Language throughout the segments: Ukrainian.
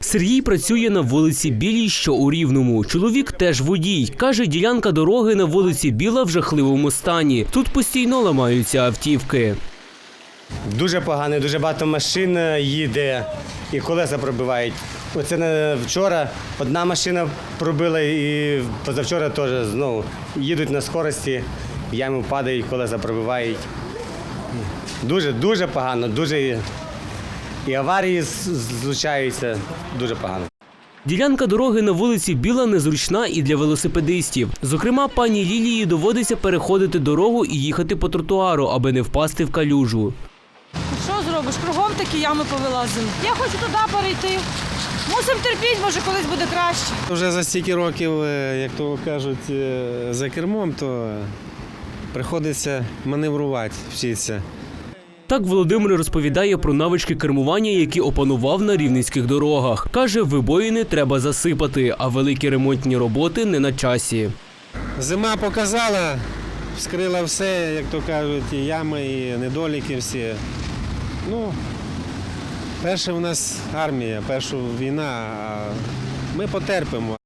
Сергій працює на вулиці Білій, що у Рівному. Чоловік теж водій. Каже, ділянка дороги на вулиці Біла в жахливому стані. Тут постійно ламаються автівки. Дуже погано, дуже багато машин е, їде і колеса пробивають. Оце вчора одна машина пробила і позавчора теж знову їдуть на скорості, в яму падають, колеса пробивають. Дуже, дуже погано, дуже і аварії злучаються, дуже погано. Ділянка дороги на вулиці Біла незручна і для велосипедистів. Зокрема, пані Лілії доводиться переходити дорогу і їхати по тротуару, аби не впасти в калюжу. Що зробиш? Кругом такі ями повилазили. Я хочу туди перейти. Мусимо терпіти, може колись буде краще. Вже за стільки років, е, як то кажуть, е, за кермом, то приходиться маневрувати, вчитися. Так Володимир розповідає про навички кермування, які опанував на рівненських дорогах. Каже, вибоїни треба засипати, а великі ремонтні роботи не на часі. Зима показала, вскрила все, як то кажуть, і ями, і недоліки всі. Ну, перше в нас армія, перша війна, а ми потерпимо.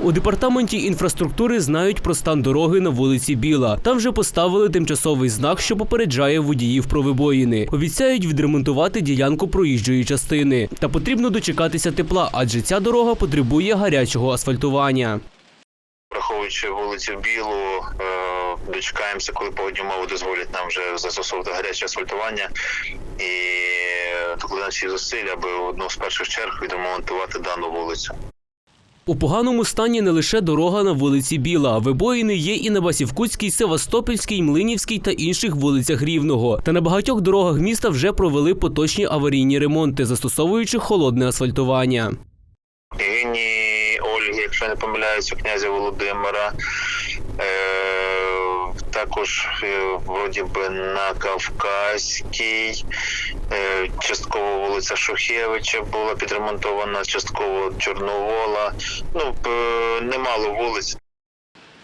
У департаменті інфраструктури знають про стан дороги на вулиці Біла. Там вже поставили тимчасовий знак, що попереджає водіїв про вибоїни. Обіцяють відремонтувати ділянку проїжджої частини. Та потрібно дочекатися тепла, адже ця дорога потребує гарячого асфальтування. Враховуючи вулицю Білу, е, дочекаємося, коли погодні умови дозволять нам вже застосовувати гаряче асфальтування і докладемо всі зусилля, аби одну з перших черг відремонтувати дану вулицю. У поганому стані не лише дорога на вулиці Біла. Вибоїни є і на Басівкутській, Севастопільській, Млинівській та інших вулицях Рівного. Та на багатьох дорогах міста вже провели поточні аварійні ремонти, застосовуючи холодне асфальтування. Євгенії Ольги, якщо не помиляюся, князя Володимира. Е, також е, вроді би на Кавказькій, е, частково вулиця Шухевича була підремонтована, частково Чорновола. Ну, немало вулиць.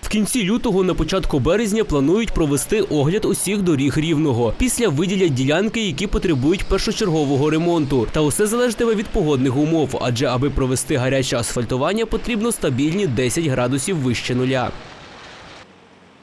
В кінці лютого на початку березня планують провести огляд усіх доріг рівного. Після виділять ділянки, які потребують першочергового ремонту. Та усе залежатиме від погодних умов, адже аби провести гаряче асфальтування, потрібно стабільні 10 градусів вище нуля.